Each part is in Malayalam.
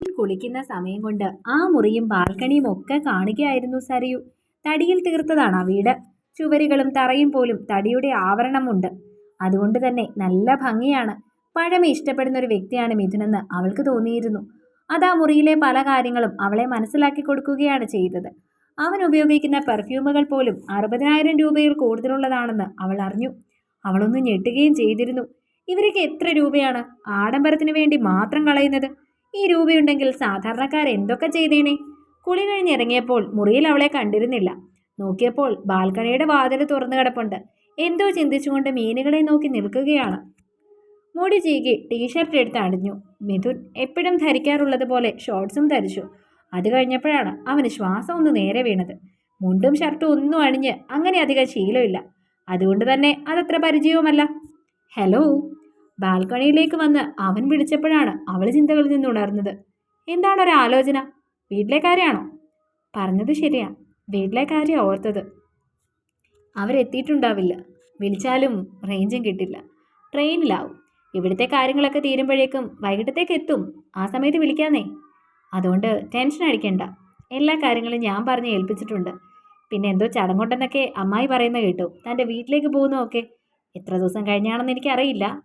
കുളിക്കുന്ന സമയം കൊണ്ട് ആ മുറിയും ബാൽക്കണിയും ഒക്കെ കാണുകയായിരുന്നു സരിയു. തടിയിൽ തീർത്തതാണ് ആ വീട്. ചുവരുകളും തറയും പോലും തടിയുടെ ആവരണമുണ്ട്. അതുകൊണ്ട് തന്നെ നല്ല ഭംഗിയാണ്. പഴമ ഇഷ്ടപ്പെടുന്ന ഒരു വ്യക്തിയാണ് മിഥുനെന്ന് അവൾക്ക് തോന്നിയിരുന്നു. അത് ആ മുറിയിലെ പല കാര്യങ്ങളും അവളെ മനസ്സിലാക്കി കൊടുക്കുകയാണ് ചെയ്തത്. അവൻ ഉപയോഗിക്കുന്ന പെർഫ്യൂമുകൾ പോലും അറുപതിനായിരം രൂപയിൽ കൂടുതലുള്ളതാണെന്ന് അവൾ അറിഞ്ഞു. അവളൊന്ന് ഞെട്ടുകയും ചെയ്തിരുന്നു. ഇവരൊക്കെ എത്ര രൂപയാണ്? ആഡംബരത്തിന് വേണ്ടി മാത്രം കളയുന്നത്? ഈ രൂപയുണ്ടെങ്കിൽ സാധാരണക്കാർ എന്തൊക്കെ ചെയ്തേനെ? കുളി കഴിഞ്ഞിറങ്ങിയപ്പോൾ മുറിയിൽ അവളെ കണ്ടിരുന്നില്ല. നോക്കിയപ്പോൾ ബാൽക്കണിയുടെ വാതിൽ തുറന്നു കിടപ്പുണ്ട്. എന്തോ ചിന്തിച്ചുകൊണ്ട് മീനുകളെ നോക്കി നിൽക്കുകയാണ്. മുടി ചീകി ടീഷർട്ട് എടുത്ത് അണിഞ്ഞു. മിഥുൻ എപ്പോഴും ധരിക്കാറുള്ളത് പോലെ ഷോർട്സും ധരിച്ചു. അത് കഴിഞ്ഞപ്പോഴാണ് അവന് ശ്വാസം ഒന്ന് നേരെ വീണത്. മുണ്ടും ഷർട്ടും ഒന്നും അണിഞ്ഞ് അങ്ങനെ അധികം ശീലമില്ല. അതുകൊണ്ട് തന്നെ അതത്ര പരിചയവുമല്ല. ഹലോ? ബാൽക്കണിയിലേക്ക് വന്ന് അവൻ വിളിച്ചപ്പോഴാണ് അവൾ ചിന്തകളിൽ നിന്ന് ഉണർന്നത്. എന്താണ് ഒരു ആലോചന? വീട്ടിലെ കാര്യമാണോ? പറഞ്ഞത് ശരിയാ. വീട്ടിലെ കാര്യം ഓർത്തത്. അവരെത്തിയിട്ടുണ്ടാവില്ല വിളിച്ചാലും റേഞ്ചും കിട്ടില്ല. ട്രെയിനിലാവും. ഇവിടുത്തെ കാര്യങ്ങളൊക്കെ തീരുമ്പോഴേക്കും വൈകിട്ടത്തേക്ക് എത്തും. ആ സമയത്ത് വിളിക്കാന്നേ. അതുകൊണ്ട് ടെൻഷൻ അടിക്കണ്ട. എല്ലാ കാര്യങ്ങളും ഞാൻ പറഞ്ഞ് ഏൽപ്പിച്ചിട്ടുണ്ട്. പിന്നെ എന്തോ ചടങ്ങുണ്ടെന്നൊക്കെ അമ്മായി പറയുന്ന കേട്ടു. തന്റെ വീട്ടിലേക്ക് പോകുന്നതൊക്കെ. എത്ര ദിവസം കഴിഞ്ഞാണെന്ന് എനിക്കറിയില്ല.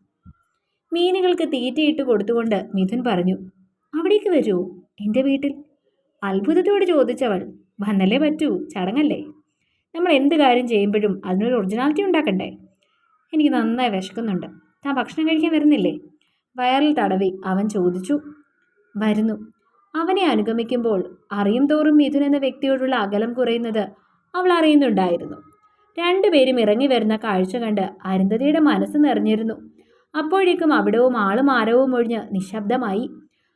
മീനുകൾക്ക് തീറ്റയിട്ട് കൊടുത്തുകൊണ്ട് മിഥുൻ പറഞ്ഞു അവിടേക്ക് വരൂ എന്റെ വീട്ടിൽ. അത്ഭുതത്തോട് ചോദിച്ചവൾ വന്നല്ലേ പറ്റൂ ചടങ്ങല്ലേ? നമ്മൾ എന്ത് കാര്യം ചെയ്യുമ്പോഴും അതിനൊരു ഒറിജിനാലിറ്റി ഉണ്ടാക്കണ്ടേ? എനിക്ക് നന്നായി വിശക്കുന്നുണ്ട്. താൻ ഭക്ഷണം കഴിക്കാൻ വരുന്നില്ലേ? വയറിൽ തടവി അവൻ ചോദിച്ചു വരുന്നു. അവനെ അനുഗമിക്കുമ്പോൾ അറിയും തോറും മിഥുൻ എന്ന വ്യക്തിയോടുള്ള അകലം കുറയുന്നത് അവൾ അറിയുന്നുണ്ടായിരുന്നു. രണ്ടുപേരും ഇറങ്ങി വരുന്ന കാഴ്ച കണ്ട് അരുന്ധതിയുടെ മനസ്സ് നിറഞ്ഞിരുന്നു. അപ്പോഴേക്കും അവിടവും ആളും ആരവും ഒഴിഞ്ഞ് നിശബ്ദമായി.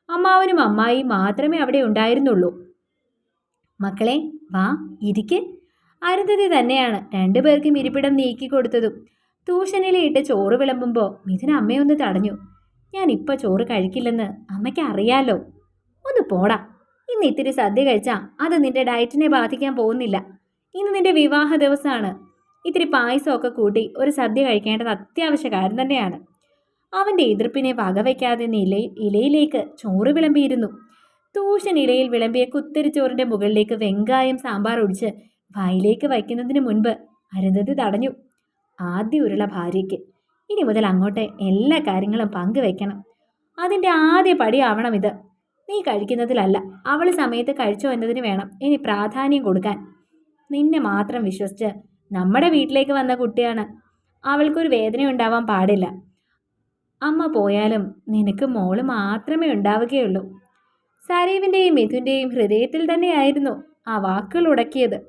അമ്മാവനും അമ്മായിയും മാത്രമേ അവിടെ ഉണ്ടായിരുന്നുള്ളൂ. മക്കളെ വാ ഇരിക്ക്. അരുന്ധതി തന്നെയാണ് രണ്ടുപേർക്കും ഇരിപ്പിടം നീക്കി കൊടുത്തതും. ട്യൂഷനിലിട്ട് ചോറ് വിളമ്പുമ്പോൾ മിഥുന അമ്മയൊന്ന് തടഞ്ഞു. ഞാൻ ഇപ്പോൾ ചോറ് കഴിക്കില്ലെന്ന് അമ്മയ്ക്ക് അറിയാലോ. ഒന്ന് പോടാ. ഇന്ന് ഇത്തിരി സദ്യ കഴിച്ചാ അത് നിന്റെ ഡയറ്റിനെ ബാധിക്കാൻ പോകുന്നില്ല. ഇന്ന് നിന്റെ വിവാഹ ദിവസമാണ് ഇത്തിരി പായസമൊക്കെ കൂട്ടി ഒരു സദ്യ കഴിക്കേണ്ടത് അത്യാവശ്യ കാര്യം തന്നെയാണ്. അവന്റെ എതിർപ്പിനെ വകവയ്ക്കാതെ നില ഇലയിലേക്ക് ചോറ് വിളമ്പിയിരുന്നു. തൂഷൻ ഇലയിൽ വിളമ്പിയ കുത്തരിച്ചോറിന്റെ മുകളിലേക്ക് വെങ്കായം സാമ്പാർ ഒഴിച്ച് വായിലേക്ക് വയ്ക്കുന്നതിന് മുൻപ് അരുന്ധതി തടഞ്ഞു. ആദ്യ ഉരുള ഭാര്യയ്ക്ക്. ഇനി മുതൽ അങ്ങോട്ട് എല്ലാ കാര്യങ്ങളും പങ്കുവെക്കണം. അതിന്റെ ആദ്യ പടിയാവണം ഇത് നീ കഴിക്കുന്നതിലല്ല അവൾ സമയത്ത് കഴിച്ചോ എന്നതിന് വേണം ഇനി പ്രാധാന്യം കൊടുക്കാൻ. നിന്നെ മാത്രം വിശ്വസിച്ച് നമ്മുടെ വീട്ടിലേക്ക് വന്ന കുട്ടിയാണ്. അവൾക്കൊരു വേദന ഉണ്ടാവാൻ പാടില്ല. അമ്മ പോയാലും നിനക്ക് മോൾ മാത്രമേ ഉണ്ടാവുകയുള്ളൂ. സരീവിന്റെയും മിഥുന്റെയും ഹൃദയത്തിൽ തന്നെയായിരുന്നു ആ വാക്കുകൾ ഉടക്കിയത്.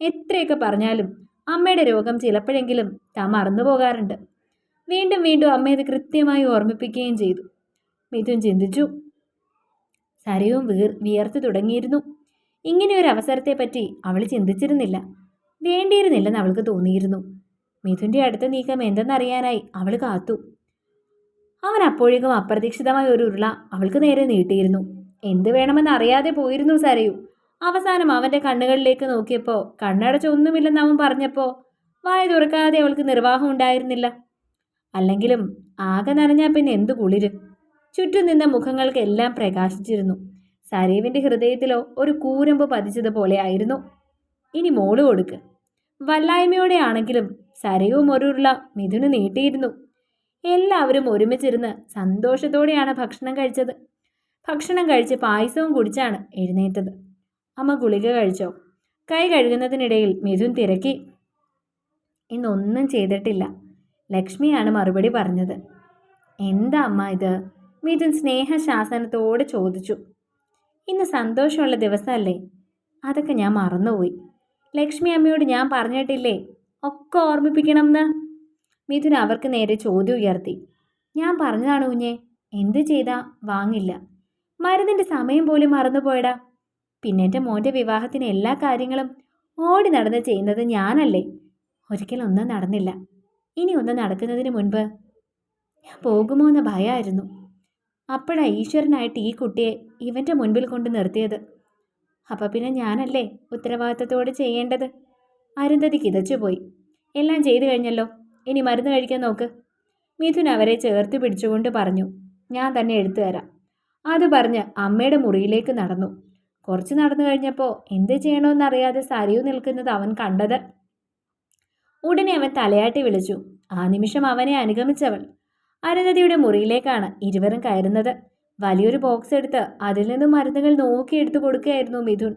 എത്രയൊക്കെ പറഞ്ഞാലും അമ്മയുടെ രോഗം ചിലപ്പോഴെങ്കിലും താൻ മറന്നു പോകാറുണ്ട്. വീണ്ടും വീണ്ടും അമ്മ ഇത് കൃത്യമായി ഓർമ്മിപ്പിക്കുകയും ചെയ്തു. മിഥുൻ ചിന്തിച്ചു. സരയും വീർ വിയർത്തു തുടങ്ങിയിരുന്നു. ഇങ്ങനെ ഒരു അവസരത്തെപ്പറ്റി അവൾ ചിന്തിച്ചിരുന്നില്ല. വേണ്ടിയിരുന്നില്ലെന്ന് അവൾക്ക് തോന്നിയിരുന്നു. മിഥുന്റെ അടുത്ത നീക്കം എന്തെന്നറിയാനായി അവൾ കാത്തു. അവൻ അപ്പോഴേക്കും അപ്രതീക്ഷിതമായ ഒരു ഉരുള അവൾക്ക് നേരെ നീട്ടിയിരുന്നു. എന്ത് വേണമെന്ന് അറിയാതെ പോയിരുന്നു സരയു. അവസാനം അവന്റെ കണ്ണുകളിലേക്ക് നോക്കിയപ്പോൾ കണ്ണടച്ചൊന്നുമില്ലെന്ന് അവൻ പറഞ്ഞപ്പോൾ വായ തുറക്കാതെ അവൾക്ക് നിർവാഹം ഉണ്ടായിരുന്നില്ല. അല്ലെങ്കിലും ആകെ നനഞ്ഞാൽ പിന്നെ എന്തു കുളിര്? ചുറ്റും നിന്ന മുഖങ്ങൾക്കെല്ലാം പ്രകാശിച്ചിരുന്നു. സരയുവിന്റെ ഹൃദയത്തിലോ ഒരു കൂരമ്പ് പതിച്ചതുപോലെ ആയിരുന്നു. ഇനി മോൾ കൊടുക്ക്. വല്ലായ്മയോടെയാണെങ്കിലും ആണെങ്കിലും സരയും ഒരുള്ള മിഥുന് നീട്ടിയിരുന്നു. എല്ലാവരും ഒരുമിച്ചിരുന്ന് സന്തോഷത്തോടെയാണ് ഭക്ഷണം കഴിച്ചത്. ഭക്ഷണം കഴിച്ച് പായസവും കുടിച്ചാണ് എഴുന്നേറ്റത്. അമ്മ ഗുളിക കഴിച്ചോ? കൈ കഴുകുന്നതിനിടയിൽ മിഥുൻ തിരക്കി. ഇന്നൊന്നും ചെയ്തിട്ടില്ല. ലക്ഷ്മിയാണ് മറുപടി പറഞ്ഞത്. എന്താ അമ്മ ഇത്? മിഥുൻ സ്നേഹശാസനത്തോട് ചോദിച്ചു. ഇന്ന് സന്തോഷമുള്ള ദിവസമല്ലേ? അതൊക്കെ ഞാൻ മറന്നുപോയി. ലക്ഷ്മി അമ്മയോട് ഞാൻ പറഞ്ഞിട്ടില്ലേ? ഒക്കെ ഓർമ്മിപ്പിക്കണം എന്ന് മിഥുൻ അവർക്ക് നേരെ ചോദ്യം ഉയർത്തി. ഞാൻ പറഞ്ഞതാണ് കുഞ്ഞെ? എന്ത് ചെയ്താ? വാങ്ങില്ല. മരുന്നിന്റെ സമയം പോലും മറന്നുപോയടാ പിന്നെ എന്റെ മോന്റെ വിവാഹത്തിന് എല്ലാ കാര്യങ്ങളും ഓടി നടന്ന് ചെയ്യുന്നത് ഞാനല്ലേ? ഒരിക്കലും ഒന്നും നടന്നില്ല. ഇനി ഒന്നും നടക്കുന്നതിന് മുൻപ് ഞാൻ പോകുമോ എന്ന ഭയമായിരുന്നു അപ്പോഴാ ഈശ്വരനായിട്ട് ഈ കുട്ടിയെ ഇവന്റെ മുൻപിൽ കൊണ്ട് നിർത്തിയത്. അപ്പം പിന്നെ ഞാനല്ലേ ഉത്തരവാദിത്തത്തോടെ ചെയ്യേണ്ടത്? അരുന്ധതി കിതച്ചുപോയി. എല്ലാം ചെയ്തു കഴിഞ്ഞല്ലോ. ഇനി മരുന്ന് കഴിക്കാൻ നോക്ക്. മിഥുൻ അവരെ ചേർത്ത് പിടിച്ചുകൊണ്ട് പറഞ്ഞു ഞാൻ തന്നെ എടുത്തു തരാം. അത് പറഞ്ഞ് അമ്മയുടെ മുറിയിലേക്ക് നടന്നു. കുറച്ച് നടന്നു കഴിഞ്ഞപ്പോൾ എന്ത് ചെയ്യണമെന്നറിയാതെ സരിയു നിൽക്കുന്നത് അവൻ കണ്ടത്. ഉടനെ അവൻ തലയാട്ടി വിളിച്ചു ആ നിമിഷം അവനെ അനുഗമിച്ചവൾ. അരുന്ധതിയുടെ മുറിയിലേക്കാണ് ഇരുവരും കയറുന്നത്. വലിയൊരു ബോക്സ് എടുത്ത് അതിൽ നിന്നും മരുന്നുകൾ നോക്കിയെടുത്തു കൊടുക്കുകയായിരുന്നു മിഥുൻ.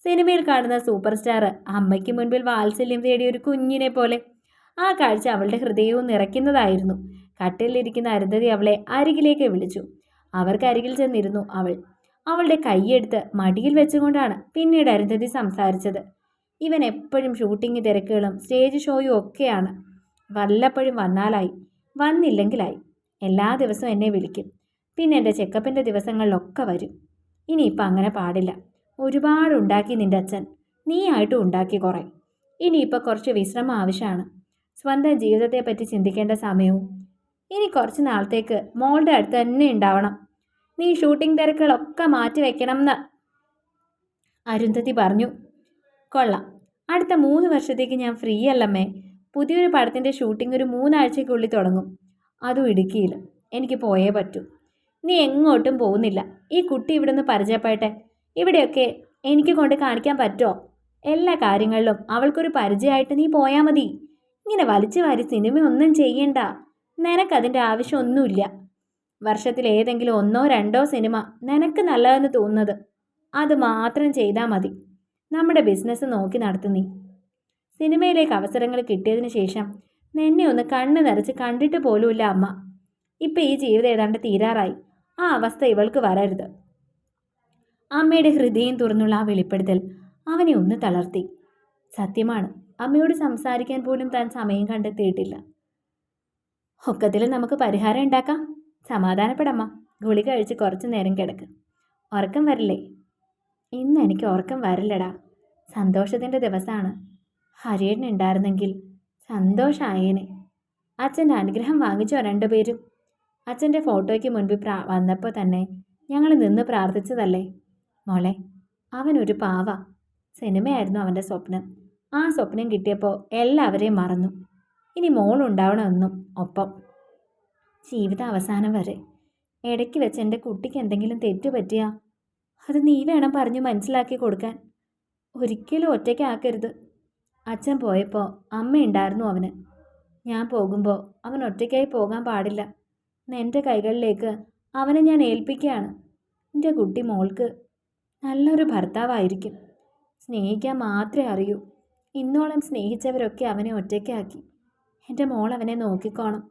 സിനിമയിൽ കാണുന്ന സൂപ്പർ സ്റ്റാർ അമ്മയ്ക്ക് മുൻപിൽ വാത്സല്യം തേടിയ ഒരു കുഞ്ഞിനെ പോലെ ആ കാഴ്ച അവളുടെ ഹൃദയവും നിറയ്ക്കുന്നതായിരുന്നു. കട്ടിലിരിക്കുന്ന അരുന്ധതി അവളെ അരികിലേക്ക് വിളിച്ചു. അവർക്കരികിൽ ചെന്നിരുന്നു അവൾ. അവളുടെ കൈയെടുത്ത് മടിയിൽ വെച്ചുകൊണ്ടാണ് പിന്നീട് അരുന്ധതി സംസാരിച്ചത്. ഇവൻ എപ്പോഴും ഷൂട്ടിംഗ് തിരക്കുകളും സ്റ്റേജ് ഷോയും ഒക്കെയാണ്. വല്ലപ്പോഴും വന്നാലായി. വന്നില്ലെങ്കിലായി. എല്ലാ ദിവസവും എന്നെ വിളിക്കും. പിന്നെ എന്റെ ചെക്കപ്പിന്റെ ദിവസങ്ങളിലൊക്കെ വരും. ഇനിയിപ്പോൾ അങ്ങനെ പാടില്ല. ഒരുപാട് ഉണ്ടാക്കി നിന്റെ അച്ഛൻ. നീ ആയിട്ടും ഉണ്ടാക്കി കുറേ. ഇനിയിപ്പോൾ കുറച്ച് വിശ്രമം ആവശ്യമാണ്. സ്വന്തം ജീവിതത്തെപ്പറ്റി ചിന്തിക്കേണ്ട സമയവും. ഇനി കുറച്ച് നാളത്തേക്ക് മോളുടെ അടുത്ത് തന്നെ ഉണ്ടാവണം. നീ ഷൂട്ടിംഗ് തിരക്കുകളൊക്കെ മാറ്റി വെക്കണം എന്ന് അരുന്ധതി പറഞ്ഞു. കൊള്ളാം. അടുത്ത മൂന്ന് വർഷത്തേക്ക് ഞാൻ ഫ്രീ അല്ലമ്മേ. പുതിയൊരു പടത്തിന്റെ ഷൂട്ടിംഗ് ഒരു മൂന്നാഴ്ചയ്ക്കുള്ളിൽ തുടങ്ങും. അതും ഇടുക്കിയിൽ. എനിക്ക് പോയേ പറ്റൂ. നീ എങ്ങോട്ടും പോകുന്നില്ല. ഈ കുട്ടി ഇവിടെ നിന്ന് പരിചയപ്പെട്ടെ ഇവിടെയൊക്കെ എനിക്ക് കൊണ്ട് കാണിക്കാൻ പറ്റുമോ? എല്ലാ കാര്യങ്ങളിലും അവൾക്കൊരു പരിചയമായിട്ട് നീ പോയാൽ മതി. ഇങ്ങനെ വലിച്ചു വാരി സിനിമയൊന്നും ചെയ്യണ്ട. നിനക്കതിന്റെ ആവശ്യമൊന്നുമില്ല. വർഷത്തിൽ ഏതെങ്കിലും ഒന്നോ രണ്ടോ സിനിമ നിനക്ക് നല്ലതെന്ന് തോന്നുന്നത് അത് മാത്രം ചെയ്താൽ മതി. നമ്മുടെ ബിസിനസ് നോക്കി നടത്തുന്നീ. സിനിമയിലേക്ക് അവസരങ്ങൾ കിട്ടിയതിന് ശേഷം നിന്നെ ഒന്ന് കണ്ണ് നിറച്ച് കണ്ടിട്ട് പോലുമില്ല അമ്മ. ഇപ്പം ഈ ജീവിതം ഏതാണ്ട് തീരാറായി. ആ അവസ്ഥ ഇവൾക്ക് വരരുത്. അമ്മയുടെ ഹൃദയം തുറന്നുള്ള ആ വെളിപ്പെടുത്തൽ അവനെ ഒന്ന് തളർത്തി. സത്യമാണ്. അമ്മയോട് സംസാരിക്കാൻ പോലും താൻ സമയം കണ്ടെത്തിയിട്ടില്ല. ഒക്കത്തിൽ നമുക്ക് പരിഹാരം ഉണ്ടാക്കാം. സമാധാനപ്പെടമ്മ. ഗുളിക കഴിച്ച് കുറച്ച് നേരം കിടക്ക്. ഉറക്കം വരില്ലേ? ഇന്ന് എനിക്ക് ഉറക്കം വരില്ലടാ. സന്തോഷത്തിന്റെ ദിവസമാണ്. ഹരിയേട്ടൻ ഉണ്ടായിരുന്നെങ്കിൽ സന്തോഷമായേനെ അച്ഛന്റെ അനുഗ്രഹം വാങ്ങിച്ചോ രണ്ടുപേരും? അച്ഛന്റെ ഫോട്ടോയ്ക്ക് മുൻപ് പ്രാ വന്നപ്പോൾ തന്നെ ഞങ്ങൾ നിന്ന് പ്രാർത്ഥിച്ചതല്ലേ? മോളെ അവനൊരു പാവ. സിനിമയായിരുന്നു അവന്റെ സ്വപ്നം. ആ സ്വപ്നം കിട്ടിയപ്പോൾ എല്ലാവരെയും മറന്നു. ഇനി മോളുണ്ടാവണമെന്നും ഒപ്പം. ജീവിത അവസാനം വരെ. ഇടയ്ക്ക് വെച്ച് എന്റെ കുട്ടിക്ക് എന്തെങ്കിലും തെറ്റ് പറ്റിയാ? അത് നീ വേണം പറഞ്ഞു മനസ്സിലാക്കി കൊടുക്കാൻ. ഒരിക്കലും ഒറ്റയ്ക്കാക്കരുത് അച്ഛൻ പോയപ്പോൾ അമ്മയുണ്ടായിരുന്നു അവന്. ഞാൻ പോകുമ്പോൾ അവൻ ഒറ്റയ്ക്കായി പോകാൻ പാടില്ല. എന്റെ കൈകളിലേക്ക് അവനെ ഞാൻ ഏൽപ്പിക്കുകയാണ്. എന്റെ കുട്ടി മോൾക്ക് നല്ലൊരു ഭർത്താവായിരിക്കും. സ്നേഹിക്കാൻ മാത്രമേ അറിയൂ. ഇന്നോളം സ്നേഹിച്ചവരൊക്കെ അവനെ ഒറ്റയ്ക്കാക്കി. എന്റെ മോൾ അവനെ നോക്കിക്കോണം.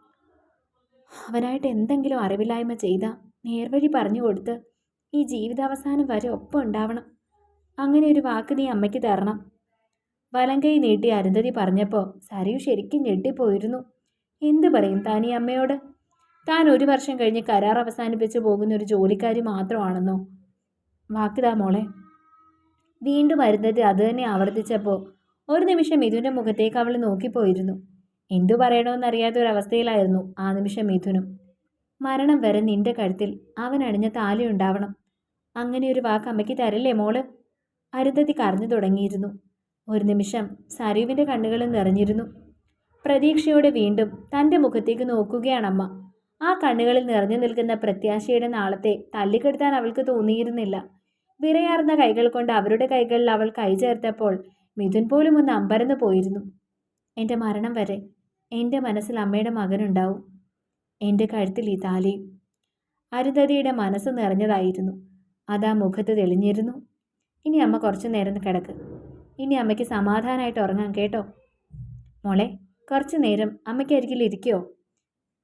അവനായിട്ട് എന്തെങ്കിലും അറിവില്ലായ്മ ചെയ്താൽ നേർവഴി പറഞ്ഞു കൊടുത്ത് ഈ ജീവിതാവസാനം വരെ ഒപ്പം ഉണ്ടാവണം. അങ്ങനെ ഒരു വാക്ക് നീ അമ്മയ്ക്ക് തരണം. വലങ്കൈ നീട്ടി അരുന്ധതി പറഞ്ഞപ്പോൾ സരയു ശരിക്കും ഞെട്ടിപ്പോയിരുന്നു. എന്തു പറയും താൻ ഈ അമ്മയോട്? താൻ ഒരു വർഷം കഴിഞ്ഞ് കരാർ അവസാനിപ്പിച്ച് പോകുന്ന ഒരു ജോലിക്കാരി മാത്രമാണെന്നോ? വാക്കിതാ മോളെ. വീണ്ടും അരുന്ധതി അത് തന്നെ ആവർത്തിച്ചപ്പോൾ ഒരു നിമിഷം മിഥുന്റെ മുഖത്തേക്ക് അവൾ നോക്കിപ്പോയിരുന്നു. എന്തു പറയണമെന്നറിയാത്ത ഒരവസ്ഥയിലായിരുന്നു ആ നിമിഷം മിഥുനും. മരണം വരെ നിന്റെ കഴുത്തിൽ അവൻ അണിഞ്ഞ താലി ഉണ്ടാവണം. അങ്ങനെ ഒരു വാക്ക് അമ്മയ്ക്ക് തരല്ലേ മോൾ? അരുന്ധതി കരഞ്ഞു തുടങ്ങിയിരുന്നു. ഒരു നിമിഷം സരീവിന്റെ കണ്ണുകളിൽ നിറഞ്ഞിരുന്നു. പ്രതീക്ഷയോടെ വീണ്ടും തന്റെ മുഖത്തേക്ക് നോക്കുകയാണമ്മ. ആ കണ്ണുകളിൽ നിറഞ്ഞു നിൽക്കുന്ന പ്രത്യാശയുടെ നാളത്തെ തല്ലിക്കെടുത്താൻ അവൾക്ക് തോന്നിയിരുന്നില്ല. വിറയാർന്ന കൈകൾ കൊണ്ട് അവരുടെ കൈകളിൽ അവൾ കൈ ചേർത്തപ്പോൾ മിഥുൻ പോലും ഒന്ന് അമ്പരന്ന് പോയിരുന്നു. എന്റെ മരണം വരെ എന്റെ മനസ്സിൽ അമ്മയുടെ മകനുണ്ടാവും. എന്റെ കഴുത്തിൽ ഈ താലിയും. അരുന്ധതിയുടെ മനസ്സ് നിറഞ്ഞതായിരുന്നു. അതാ മുഖത്ത് തെളിഞ്ഞിരുന്നു. ഇനി അമ്മ കുറച്ചു നേരം കിടക്ക്. ഇനി അമ്മയ്ക്ക് സമാധാനമായിട്ട് ഉറങ്ങാം കേട്ടോ? മോളെ കുറച്ചു നേരം അമ്മയ്ക്ക് അരികിൽ ഇരിക്കുമോ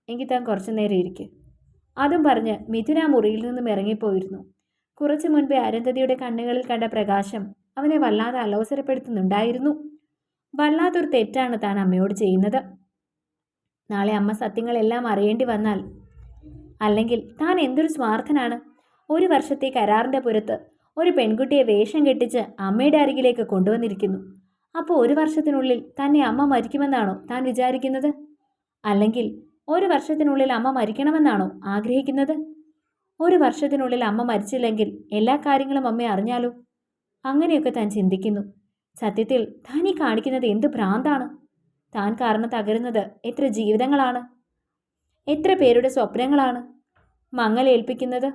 എങ്കിൽ താൻ കുറച്ചു നേരം ഇരിക്കും. അതും പറഞ്ഞ് മിഥുന മുറിയിൽ നിന്നും ഇറങ്ങിപ്പോയിരുന്നു. കുറച്ചു മുൻപേ അരുന്ധതിയുടെ കണ്ണുകളിൽ കണ്ട പ്രകാശം അവനെ വല്ലാതെ അലോസരപ്പെടുത്തുന്നുണ്ടായിരുന്നു. വല്ലാത്തൊരു തെറ്റാണ് താൻ അമ്മയോട് ചെയ്യുന്നത്. നാളെ അമ്മ സത്യങ്ങളെല്ലാം അറിയേണ്ടി വന്നാൽ അല്ലെങ്കിൽ താൻ എന്തൊരു സ്വാർത്ഥനാണ്. ഒരു വർഷത്തെ കരാറിന്റെ പുറത്ത് ഒരു പെൺകുട്ടിയെ വേഷം കെട്ടിച്ച് അമ്മയുടെ അരികിലേക്ക് കൊണ്ടുവന്നിരിക്കുന്നു. അപ്പോൾ ഒരു വർഷത്തിനുള്ളിൽ തന്നെ അമ്മ മരിക്കുമെന്നാണോ താൻ വിചാരിക്കുന്നത്? അല്ലെങ്കിൽ ഒരു വർഷത്തിനുള്ളിൽ അമ്മ മരിക്കണമെന്നാണോ ആഗ്രഹിക്കുന്നത്? ഒരു വർഷത്തിനുള്ളിൽ അമ്മ മരിച്ചില്ലെങ്കിൽ എല്ലാ കാര്യങ്ങളും അമ്മ അറിഞ്ഞാലോ? അങ്ങനെയൊക്കെ താൻ ചിന്തിക്കുന്നു. സത്യത്തിൽ താൻ ഈ കാണിക്കുന്നത് എന്ത് ഭ്രാന്താണ്? താൻ കാരണം തകരുന്നത് എത്ര ജീവിതങ്ങളാണ്? എത്ര പേരുടെ സ്വപ്നങ്ങളാണ്? മങ്ങലേൽപ്പിക്കുന്നത്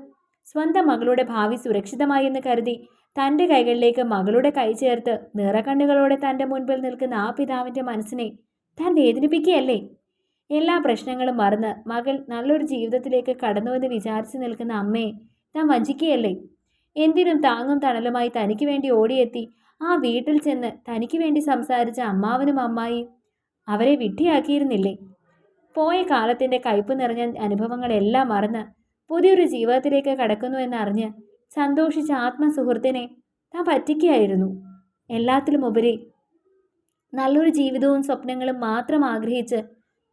സ്വന്തം മകളുടെ ഭാവി സുരക്ഷിതമായി എന്ന് കരുതി തന്റെ കൈകളിലേക്ക് മകളുടെ കൈ ചേർത്ത് നിറകണ്ണുകളോടെ തന്റെ മുൻപിൽ നിൽക്കുന്ന ആ പിതാവിന്റെ മനസ്സിനെ താൻ വേദനിപ്പിക്കുകയല്ലേ? എല്ലാ പ്രശ്നങ്ങളും മറന്ന് മകൾ നല്ലൊരു ജീവിതത്തിലേക്ക് കടന്നുവെന്ന് വിചാരിച്ചു നിൽക്കുന്ന അമ്മയെ താൻ വഞ്ചിക്കുകയല്ലേ? എന്തിനും താങ്ങും തണലുമായി തനിക്ക് വേണ്ടി ഓടിയെത്തി. ആ വീട്ടിൽ ചെന്ന് തനിക്ക് വേണ്ടി സംസാരിച്ച അമ്മാവനും അമ്മായിയും അവരെ വിട്ടിയാക്കിയിരുന്നില്ലേ പോയ കാലത്തിന്റെ കയ്പ് നിറഞ്ഞ അനുഭവങ്ങളെല്ലാം മറന്ന് പുതിയൊരു ജീവിതത്തിലേക്ക് കടക്കുന്നു എന്നറിഞ്ഞ് സന്തോഷിച്ച ആത്മസുഹൃത്തിനെ താൻ പറ്റിക്കുകയായിരുന്നു. എല്ലാത്തിലും ഉപരി നല്ലൊരു ജീവിതവും സ്വപ്നങ്ങളും മാത്രം ആഗ്രഹിച്ച്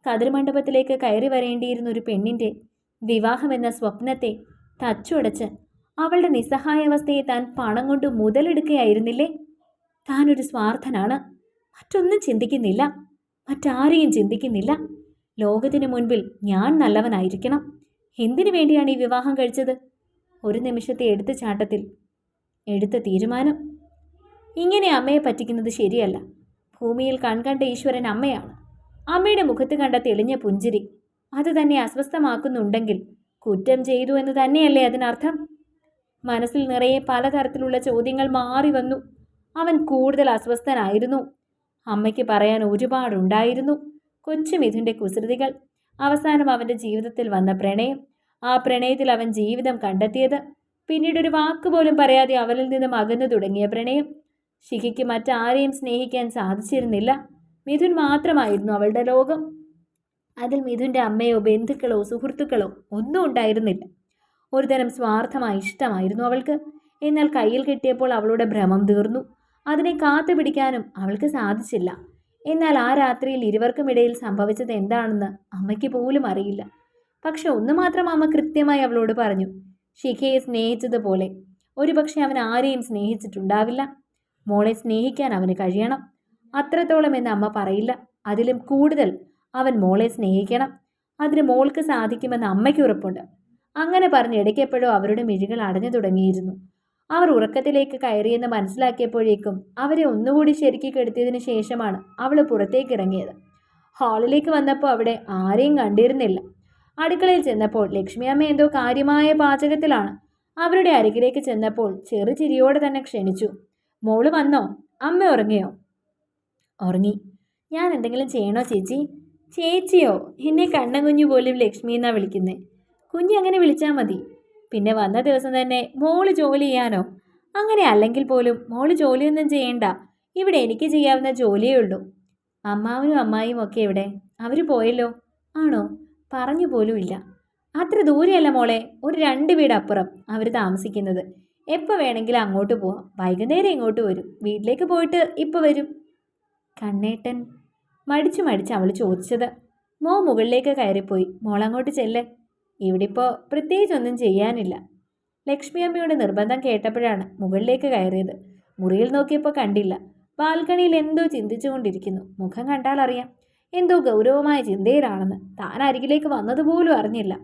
കതിർമണ്ഡപത്തിലേക്ക് കയറി വരേണ്ടിയിരുന്ന ഒരു പെണ്ണിന്റെ വിവാഹമെന്ന സ്വപ്നത്തെ തച്ചുടച്ച് അവളുടെ നിസ്സഹായാവസ്ഥയെ താൻ പണം കൊണ്ട് മുതലെടുക്കുകയായിരുന്നില്ലേ താനൊരു സ്വാർത്ഥനാണ്. മറ്റൊന്നും ചിന്തിക്കുന്നില്ല. മറ്റാരെയും ചിന്തിക്കുന്നില്ല. ലോകത്തിന് മുൻപിൽ ഞാൻ നല്ലവനായിരിക്കണം. എന്തിനു വേണ്ടിയാണ് ഈ വിവാഹം കഴിച്ചത്? ഒരു നിമിഷത്തെ എടുത്ത ചാട്ടത്തിൽ എടുത്ത തീരുമാനം. ഇങ്ങനെ അമ്മയെ പറ്റിക്കുന്നത് ശരിയല്ല. ഭൂമിയിൽ കൺകണ്ട ഈശ്വരൻ അമ്മയാണ്. അമ്മയുടെ മുഖത്ത് കണ്ട തെളിഞ്ഞ പുഞ്ചിരി. അത് തന്നെ അസ്വസ്ഥമാക്കുന്നുണ്ടെങ്കിൽ കുറ്റം ചെയ്തു എന്ന് തന്നെയല്ലേ അതിനർത്ഥം? മനസ്സിൽ നിറയെ പലതരത്തിലുള്ള ചോദ്യങ്ങൾ മാറി വന്നു. അവൻ കൂടുതൽ അസ്വസ്ഥനായിരുന്നു. അമ്മയ്ക്ക് പറയാൻ ഒരുപാടുണ്ടായിരുന്നു. കൊച്ചു മിഥുന്റെ കുസൃതികൾ അവസാനം അവന്റെ ജീവിതത്തിൽ വന്ന പ്രണയം ആ പ്രണയത്തിൽ അവൻ ജീവിതം കണ്ടെത്തിയത് പിന്നീട് ഒരു വാക്കുപോലും പറയാതെ അവനിൽ നിന്നും അകന്നു തുടങ്ങിയ പ്രണയം. ശിഖിക്ക് മറ്റാരെയും സ്നേഹിക്കാൻ സാധിച്ചിരുന്നില്ല. മിഥുൻ മാത്രമായിരുന്നു അവളുടെ ലോകം. അതിൽ മിഥുന്റെ അമ്മയോ ബന്ധുക്കളോ സുഹൃത്തുക്കളോ ഒന്നും ഉണ്ടായിരുന്നില്ല. ഒരുതരം സ്വാർത്ഥമായ ഇഷ്ടമായിരുന്നു അവൾക്ക്. എന്നാൽ കയ്യിൽ കിട്ടിയപ്പോൾ അവളുടെ ഭ്രമം തീർന്നു. അതിനെ കാത്തു പിടിക്കാനും അവൾക്ക് സാധിച്ചില്ല. എന്നാൽ ആ രാത്രിയിൽ ഇരുവർക്കുമിടയിൽ സംഭവിച്ചത് എന്താണെന്ന് അമ്മയ്ക്ക് പോലും അറിയില്ല. പക്ഷെ ഒന്നു മാത്രം അമ്മ കൃത്യമായി അവളോട് പറഞ്ഞു ശിഖയെ സ്നേഹിച്ചതുപോലെ. ഒരുപക്ഷെ അവൻ ആരെയും സ്നേഹിച്ചിട്ടുണ്ടാവില്ല. മോളെ സ്നേഹിക്കാൻ അവന് കഴിയണം. അത്രത്തോളം എന്ന് അമ്മ പറയില്ല. അതിലും കൂടുതൽ അവൻ മോളെ സ്നേഹിക്കണം. അതിന് മോൾക്ക് സാധിക്കുമെന്ന് അമ്മയ്ക്ക് ഉറപ്പുണ്ട്. അങ്ങനെ പറഞ്ഞ് ഇടയ്ക്കെപ്പോഴോ അവരുടെ മിഴികൾ അടഞ്ഞു തുടങ്ങിയിരുന്നു. അവർ ഉറക്കത്തിലേക്ക് കയറിയെന്ന് മനസ്സിലാക്കിയപ്പോഴേക്കും അവരെ ഒന്നുകൂടി ശരിക്ക് കെടുത്തിയതിനു ശേഷമാണ് അവൾ പുറത്തേക്ക് ഇറങ്ങിയത്. ഹാളിലേക്ക് വന്നപ്പോൾ അവിടെ ആരെയും കണ്ടിരുന്നില്ല. അടുക്കളയിൽ ചെന്നപ്പോൾ ലക്ഷ്മി അമ്മ എന്തോ കാര്യമായ പാചകത്തിലാണ്. അവരുടെ അരികിലേക്ക് ചെന്നപ്പോൾ ചെറു ചിരിയോടെ തന്നെ ക്ഷണിച്ചു. മോൾ വന്നോ? അമ്മ ഉറങ്ങിയോ? ഉറങ്ങി. ഞാൻ എന്തെങ്കിലും ചെയ്യണോ ചേച്ചി? ചേച്ചിയോ? എന്നെ കണ്ണകുഞ്ഞു പോലും ലക്ഷ്മി എന്നാണ് വിളിക്കുന്നേ. കുഞ്ഞ് അങ്ങനെ വിളിച്ചാൽ മതി. പിന്നെ വന്ന ദിവസം തന്നെ മോൾ ജോലി ചെയ്യാനോ? അങ്ങനെ അല്ലെങ്കിൽ പോലും മോൾ ജോലിയൊന്നും ചെയ്യണ്ട. ഇവിടെ എനിക്ക് ചെയ്യാവുന്ന ജോലിയേ ഉള്ളൂ. അമ്മാവനും അമ്മായിയും ഒക്കെ ഇവിടെ അവർ പോയല്ലോ? ആണോ? പറഞ്ഞു പോലും ഇല്ല. അത്ര ദൂരെയല്ല മോളെ. ഒരു രണ്ട് വീട് അപ്പുറം അവർ താമസിക്കുന്നത്. എപ്പോൾ വേണമെങ്കിലും അങ്ങോട്ട് പോവാം. വൈകുന്നേരം ഇങ്ങോട്ട് വരും. വീട്ടിലേക്ക് പോയിട്ട് ഇപ്പോൾ വരും. കണ്ണേട്ടൻ മടിച്ചു മടിച്ച് അവൾ ചോദിച്ചത്. മോ മുകളിലേക്ക് കയറിപ്പോയി. മോളങ്ങോട്ട് ചെല്ല്. ഇവിടെ ഇപ്പോൾ പ്രത്യേകിച്ചൊന്നും ചെയ്യാനില്ല. ലക്ഷ്മി അമ്മയുടെ നിർബന്ധം കേട്ടപ്പോഴാണ് മുകളിലേക്ക് കയറിയത്. മുറിയിൽ നോക്കിയപ്പോൾ കണ്ടില്ല. ബാൽക്കണിയിൽ എന്തോ ചിന്തിച്ചുകൊണ്ടിരിക്കുന്നു. മുഖം കണ്ടാൽ അറിയാം. എന്തോ ഗൗരവമായ ചിന്തയിലാണെന്ന്. താൻ അരികിലേക്ക് വന്നതുപോലും അറിഞ്ഞില്ല.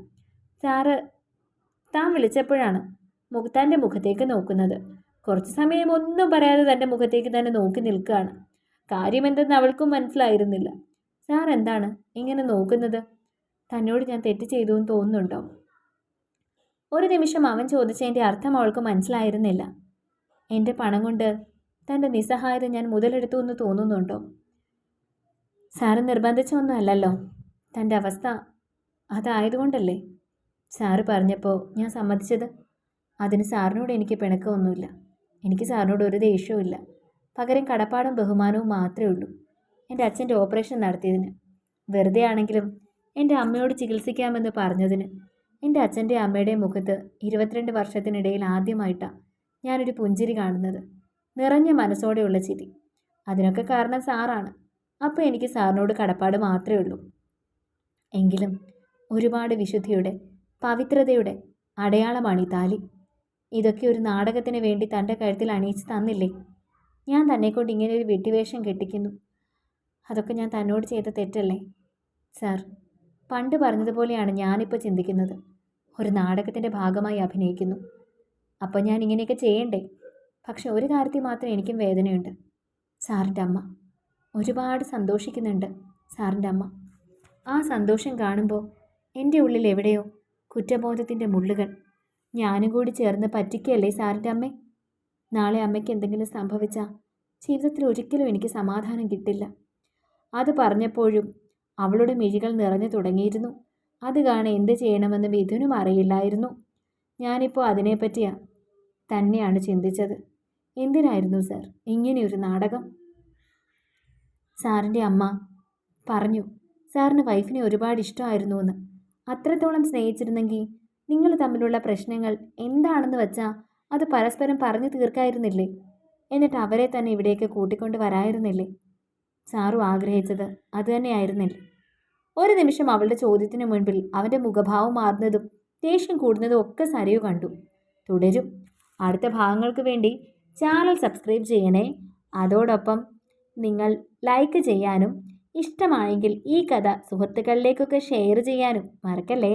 സാറ് താൻ വിളിച്ചപ്പോഴാണ് മുഖത്താന്റെ മുഖത്തേക്ക് നോക്കുന്നത്. കുറച്ച് സമയം ഒന്നും പറയാതെ തന്റെ മുഖത്തേക്ക് തന്നെ നോക്കി നിൽക്കുകയാണ്. കാര്യമെന്തെന്ന് അവൾക്കും മനസ്സിലായിരുന്നില്ല. സാർ എന്താണ് ഇങ്ങനെ നോക്കുന്നത്? തന്നോട് ഞാൻ തെറ്റ് ചെയ്തു എന്ന് തോന്നുന്നുണ്ടോ? ഒരു നിമിഷം അവൻ ചോദിച്ചതിന്റെ അർത്ഥം അവൾക്ക് മനസ്സിലായിരുന്നില്ല. എന്റെ പണം കൊണ്ട് തന്റെ നിസ്സഹായത ഞാൻ മുതലെടുത്തു എന്ന് തോന്നുന്നുണ്ടോ? സാറ് നിർബന്ധിച്ചൊന്നും അല്ലല്ലോ തന്റെ അവസ്ഥ അതായതുകൊണ്ടല്ലേ? സാറ് പറഞ്ഞപ്പോൾ ഞാൻ സമ്മതിച്ചത് അതിന് സാറിനോട് എനിക്ക് പിണക്കമൊന്നുമില്ല. എനിക്ക് സാറിനോട് ഒരു ദേഷ്യവും ഇല്ല പകരം കടപ്പാടും ബഹുമാനവും മാത്രമേ ഉള്ളൂ. എന്റെ അച്ഛന്റെ ഓപ്പറേഷൻ നടത്തിയതിന്. വെറുതെ ആണെങ്കിലും എന്റെ അമ്മയോട് ചികിത്സിക്കാമെന്ന് പറഞ്ഞതിന് എന്റെ അച്ഛന്റെ അമ്മയുടെ മുഖത്ത് ഇരുപത്തിരണ്ട് വർഷത്തിനിടയിൽ ആദ്യമായിട്ടാണ് ഞാനൊരു പുഞ്ചിരി കാണുന്നത്. നിറഞ്ഞ മനസ്സോടെയുള്ള ചിരി. അതിനൊക്കെ കാരണം സാറാണ്. അപ്പോൾ എനിക്ക് സാറിനോട് കടപ്പാട് മാത്രമേ ഉള്ളൂ. എങ്കിലും ഒരുപാട് വിശുദ്ധിയുടെ പവിത്രതയുടെ അടയാളമാണ് ഈ താലി. ഇതൊക്കെ ഒരു നാടകത്തിന് വേണ്ടി തന്റെ കഴുത്തിൽ അണിയിച്ച് തന്നില്ലേ? ഞാൻ തന്നെക്കൊണ്ട് ഇങ്ങനെ ഒരു വെട്ടിവേഷം കെട്ടിക്കുന്നു. അതൊക്കെ ഞാൻ തന്നോട് ചെയ്ത തെറ്റല്ലേ? സാർ പണ്ട് പറഞ്ഞതുപോലെയാണ് ഞാനിപ്പോൾ ചിന്തിക്കുന്നത്. ഒരു നാടകത്തിന്റെ ഭാഗമായി അഭിനയിക്കുന്നു. അപ്പോൾ ഞാൻ ഇങ്ങനെയൊക്കെ ചെയ്യണ്ടേ? പക്ഷെ ഒരു കാര്യത്തിൽ മാത്രം എനിക്കും വേദനയുണ്ട്. സാറിന്റെ അമ്മ. ഒരുപാട് സന്തോഷിക്കുന്നുണ്ട് സാറിന്റെ അമ്മ. ആ സന്തോഷം കാണുമ്പോൾ എന്റെ ഉള്ളിൽ എവിടെയോ കുറ്റബോധത്തിന്റെ മുള്ളുകൾ ഞാനും കൂടി ചേർന്ന് പറ്റിക്കല്ലേ സാറിന്റെ അമ്മേ? നാളെ അമ്മയ്ക്ക് എന്തെങ്കിലും സംഭവിച്ചാൽ ജീവിതത്തിൽ ഒരിക്കലും എനിക്ക് സമാധാനം കിട്ടില്ല. അത് പറഞ്ഞപ്പോഴും അവളുടെ മിഴികൾ നിറഞ്ഞു തുടങ്ങിയിരുന്നു. അത് കാണെ എന്ത് ചെയ്യണമെന്ന് മിഥുനും അറിയില്ലായിരുന്നു. ഞാനിപ്പോൾ അതിനെപ്പറ്റിയാ തന്നെയാണ് ചിന്തിച്ചത്. എന്തിനായിരുന്നു സർ ഇങ്ങനെയൊരു നാടകം? സാറിന്റെ അമ്മ പറഞ്ഞു സാറിന് വൈഫിനെ ഒരുപാട് ഇഷ്ടമായിരുന്നു എന്ന് അത്രത്തോളം സ്നേഹിച്ചിരുന്നെങ്കിൽ നിങ്ങൾ തമ്മിലുള്ള പ്രശ്നങ്ങൾ എന്താണെന്ന് വെച്ചാൽ അത് പരസ്പരം പറഞ്ഞു തീർക്കായിരുന്നില്ലേ? എന്നിട്ട് അവരെ തന്നെ ഇവിടേക്ക് കൂട്ടിക്കൊണ്ട് വരായിരുന്നില്ലേ? സാറു ആഗ്രഹിച്ചത്. അതുതന്നെയായിരുന്നില്ല ഒരു നിമിഷം അവളുടെ ചോദ്യത്തിനു മുൻപിൽ അവന്റെ മുഖഭാവം മാറുന്നതും ദേഷ്യം കൂടുന്നതും ഒക്കെ സരയു കണ്ടു. തുടരും. അടുത്ത ഭാഗങ്ങൾക്ക് വേണ്ടി ചാനൽ സബ്സ്ക്രൈബ് ചെയ്യണേ. അതോടൊപ്പം നിങ്ങൾ ലൈക്ക് ചെയ്യാനും ഇഷ്ടമായെങ്കിൽ ഈ കഥ സുഹൃത്തുക്കളിലേക്കൊക്കെ ഷെയർ ചെയ്യാനും മറക്കല്ലേ?